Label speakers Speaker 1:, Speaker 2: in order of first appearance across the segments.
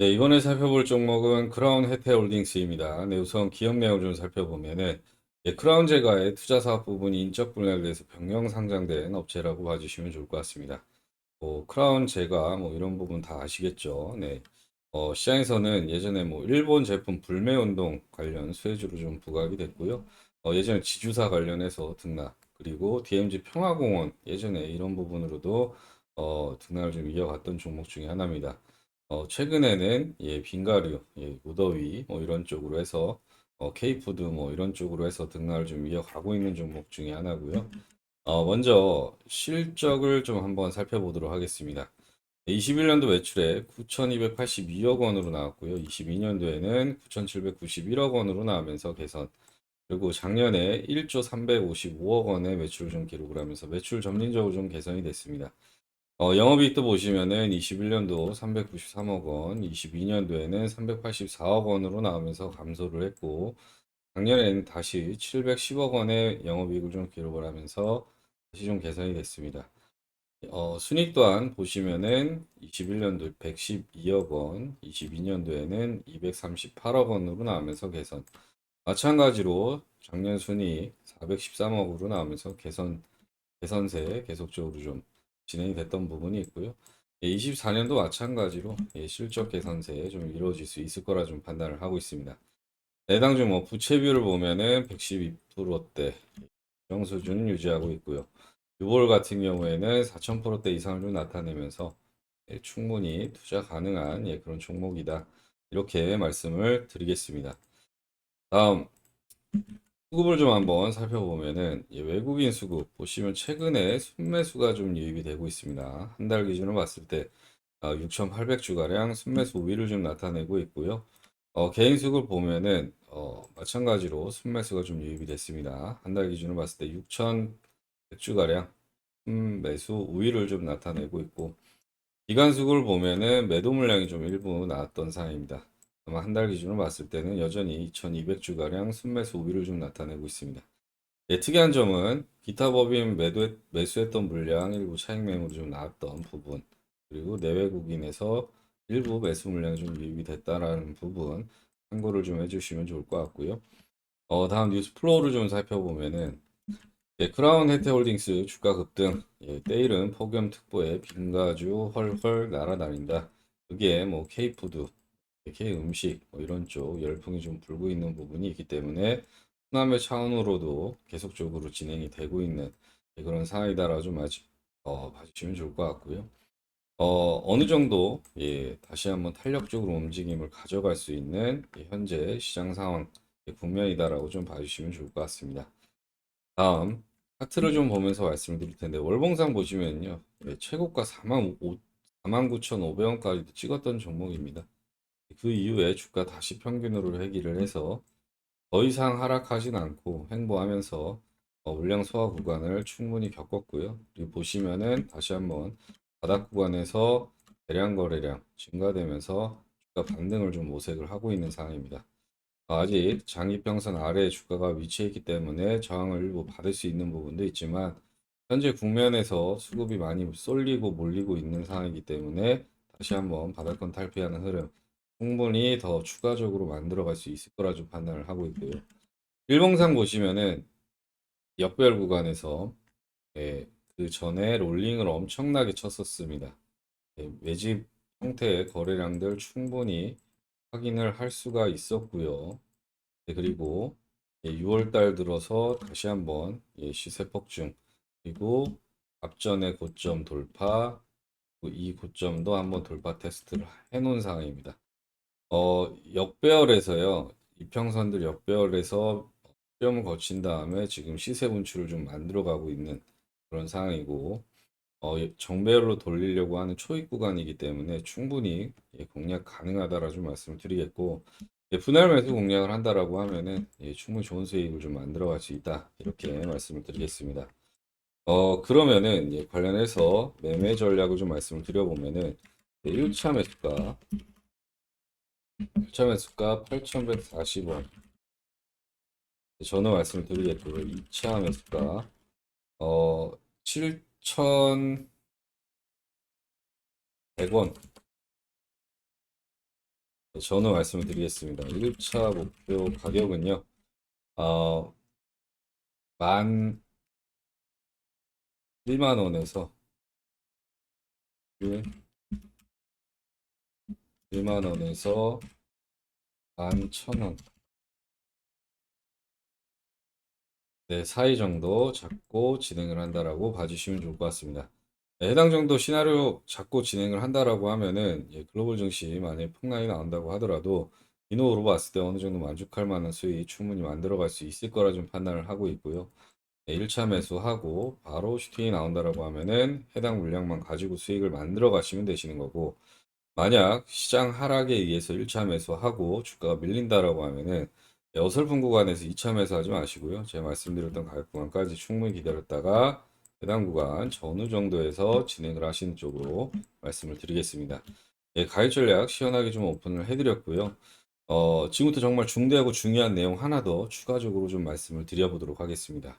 Speaker 1: 네, 이번에 살펴볼 종목은 크라운 혜태홀딩스입니다. 네, 우선 기업 내용을 좀 살펴보면은 예, 크라운 제가의 투자 사업 부분이 인적 분야에 대해서 변경 상장된 업체라고 봐주시면 좋을 것 같습니다. 뭐 크라운 제가 뭐 이런 부분 다 아시겠죠? 네. 어, 시장에서는 예전에 뭐 일본 제품 불매 운동 관련 수혜주로 좀 부각이 됐고요. 어, 예전에 지주사 관련해서 등락 그리고 DMZ 평화공원 예전에 이런 부분으로도 어, 등락을 좀 이어갔던 종목 중에 하나입니다. 어, 최근에는 예, 빙가류, 예, 무더위 뭐 이런 쪽으로 해서 어, K푸드 뭐 이런 쪽으로 해서 등락을 좀 이어가고 있는 종목 중에 하나고요. 어, 먼저 실적을 좀 한번 살펴보도록 하겠습니다. 21년도 매출에 9,282억 원으로 나왔고요. 22년도에는 9,791억 원으로 나오면서 개선. 그리고 작년에 1조 355억 원의 매출을 좀 기록을 하면서 매출 점진적으로 좀 개선이 됐습니다. 어, 영업이익도 보시면은 21년도 393억 원, 22년도에는 384억 원으로 나오면서 감소를 했고, 작년에는 다시 710억 원의 영업이익을 좀 기록을 하면서 다시 좀 개선이 됐습니다. 어, 순익 또한 보시면은 21년도 112억 원, 22년도에는 238억 원으로 나오면서 개선. 마찬가지로 작년 순익 413억으로 나오면서 개선, 개선세 계속적으로 좀 진행이 됐던 부분이 있고요. 24년도 마찬가지로 예, 실적 개선세 좀 이루어질 수 있을 거라 좀 판단을 하고 있습니다. 내당 주뭐 부채 비율을 보면은 112%대 정 수준 유지하고 있고요. 유볼 같은 경우에는 4,000%대 이상을 좀 나타내면서 예, 충분히 투자 가능한 예, 그런 종목이다. 이렇게 말씀을 드리겠습니다. 다음 수급을 좀 한번 살펴보면은 이 외국인 수급 보시면 최근에 순매수가 좀 유입이 되고 있습니다. 한 달 기준으로 봤을 때 6,800주가량 순매수 우위를 좀 나타내고 있고요. 어, 개인 수급 보면은 어, 마찬가지로 순매수가 좀 유입이 됐습니다. 한 달 기준으로 봤을 때 6,100주가량 순매수 우위를 좀 나타내고 있고 기간 수급을 보면은 매도 물량이 좀 일부 나왔던 상황입니다. 아마 한 달 기준으로 봤을 때는 여전히 2,200주가량 순매수 우위를 좀 나타내고 있습니다. 예, 특이한 점은 기타 법인 매도, 매수했던 물량 일부 차익 매물이 좀 나왔던 부분 그리고 내외국인에서 일부 매수 물량이 좀 유입이 됐다라는 부분 참고를 좀 해주시면 좋을 것 같고요. 어, 다음 뉴스 플로우를 좀 살펴보면은 예, 크라운 혜태홀딩스 주가 급등 예, 때일은 폭염 특보에 빙가주 헐헐 날아다닌다. 그게 뭐 K푸드 K 음식 뭐 이런 쪽 열풍이 좀 불고 있는 부분이 있기 때문에 수남의 차원으로도 계속적으로 진행이 되고 있는 그런 상황이다라고 좀 어, 봐주시면 좋을 것 같고요. 어, 어느 정도 예, 다시 한번 탄력적으로 움직임을 가져갈 수 있는 예, 현재 시장 상황 예, 국면이다라고 좀 봐주시면 좋을 것 같습니다. 다음 차트를 좀 보면서 말씀드릴 텐데 월봉상 보시면요 예, 최고가 4만 5, 49,500원까지도 찍었던 종목입니다. 그 이후에 주가 다시 평균으로 회귀를 해서 더 이상 하락하진 않고 횡보하면서 어, 물량 소화 구간을 충분히 겪었고요. 그리고 보시면은 다시 한번 바닥 구간에서 대량 거래량 증가되면서 주가 반등을 좀 모색을 하고 있는 상황입니다. 아직 장기평선 아래에 주가가 위치해 있기 때문에 저항을 일부 받을 수 있는 부분도 있지만 현재 국면에서 수급이 많이 쏠리고 몰리고 있는 상황이기 때문에 다시 한번 바닥권 탈피하는 흐름 충분히 더 추가적으로 만들어갈 수 있을 거라 좀 판단을 하고 있고요. 일봉상 보시면은 역별 구간에서 예, 그 전에 롤링을 엄청나게 쳤었습니다. 예, 매집 형태의 거래량들 충분히 확인을 할 수가 있었고요. 예, 그리고 예, 6월 달 들어서 다시 한번 예, 시세 폭증 그리고 앞전의 고점 돌파 이 고점도 한번 돌파 테스트를 해놓은 상황입니다. 어, 역배열에서요. 이평선들 역배열에서 시험을 거친 다음에 지금 시세 분출을 좀 만들어 가고 있는 그런 상황이고 어, 정배열로 돌리려고 하는 초입 구간이기 때문에 충분히 예, 공략 가능하다라 좀 말씀을 드리겠고 예, 분할 매수 공략을 한다라고 하면은 예, 충분히 좋은 수익을 좀 만들어 갈 수 있다 이렇게 말씀을 드리겠습니다. 어 그러면은 예, 관련해서 매매 전략을 좀 말씀을 드려보면은 예, 1차 매수가 1차 매수가 8,140원. 저는 말씀을 드리겠고요. 2차 매수가 어 7,100원. 네, 저는 말씀을 드리겠습니다. 1차 목표 가격은요, 어, 만 1만 원에서 1만 원에서 만천 원. 네, 사이 정도 잡고 진행을 한다라고 봐주시면 좋을 것 같습니다. 네, 해당 정도 시나리오 잡고 진행을 한다라고 하면은 예, 글로벌 증시 만약에 폭락이 나온다고 하더라도 이노으로 봤을 때 어느 정도 만족할 만한 수익 충분히 만들어갈 수 있을 거라 좀 판단을 하고 있고요. 네, 1차 매수하고 바로 슈팅이 나온다라고 하면은 해당 물량만 가지고 수익을 만들어 가시면 되시는 거고 만약 시장 하락에 의해서 1차 매수하고 주가가 밀린다라고 하면은 네, 어설픈 구간에서 2차 매수하지 마시고요. 제가 말씀드렸던 가격 구간까지 충분히 기다렸다가 해당 구간 전후 정도에서 진행을 하시는 쪽으로 말씀을 드리겠습니다. 예, 가입 전략 시원하게 좀 오픈을 해드렸고요. 어, 지금부터 정말 중대하고 중요한 내용 하나 더 추가적으로 좀 말씀을 드려보도록 하겠습니다.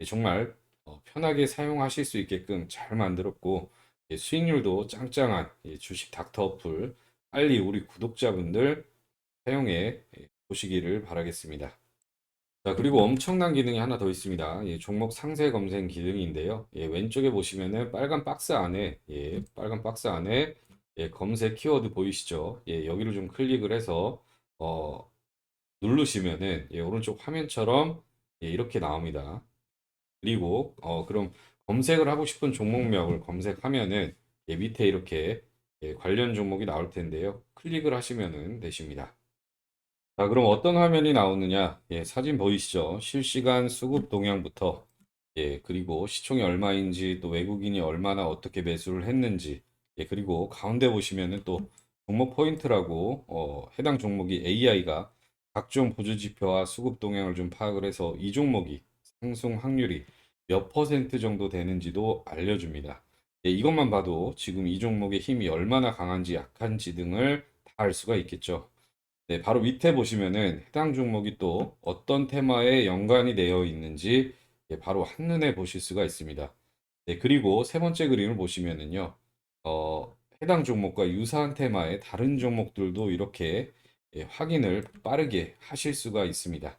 Speaker 1: 예, 정말 어, 편하게 사용하실 수 있게끔 잘 만들었고, 예, 수익률도 짱짱한 예, 주식 닥터 어플 빨리 우리 구독자분들 사용해 예, 보시기를 바라겠습니다. 자, 그리고 엄청난 기능이 하나 더 있습니다. 예, 종목 상세 검색 기능인데요. 예, 왼쪽에 보시면은 빨간 박스 안에, 예, 빨간 박스 안에 예, 검색 키워드 보이시죠? 예, 여기를 좀 클릭을 해서 어, 누르시면은 예, 오른쪽 화면처럼 예, 이렇게 나옵니다. 그리고 어, 그럼 검색을 하고 싶은 종목명을 검색하면은 예, 밑에 이렇게 예, 관련 종목이 나올 텐데요. 클릭을 하시면은 되십니다. 자, 그럼 어떤 화면이 나오느냐? 예, 사진 보이시죠? 실시간 수급 동향부터, 예, 그리고 시총이 얼마인지, 또 외국인이 얼마나 어떻게 매수를 했는지, 예, 그리고 가운데 보시면은 또 종목 포인트라고, 어, 해당 종목이 AI가 각종 보조 지표와 수급 동향을 좀 파악을 해서 이 종목이 상승 확률이 몇 퍼센트 정도 되는지도 알려줍니다. 예, 이것만 봐도 지금 이 종목의 힘이 얼마나 강한지 약한지 등을 다 알 수가 있겠죠. 네, 바로 밑에 보시면은 해당 종목이 또 어떤 테마에 연관이 되어 있는지 예, 바로 한눈에 보실 수가 있습니다. 네, 그리고 세 번째 그림을 보시면은요, 어, 해당 종목과 유사한 테마의 다른 종목들도 이렇게 예, 확인을 빠르게 하실 수가 있습니다.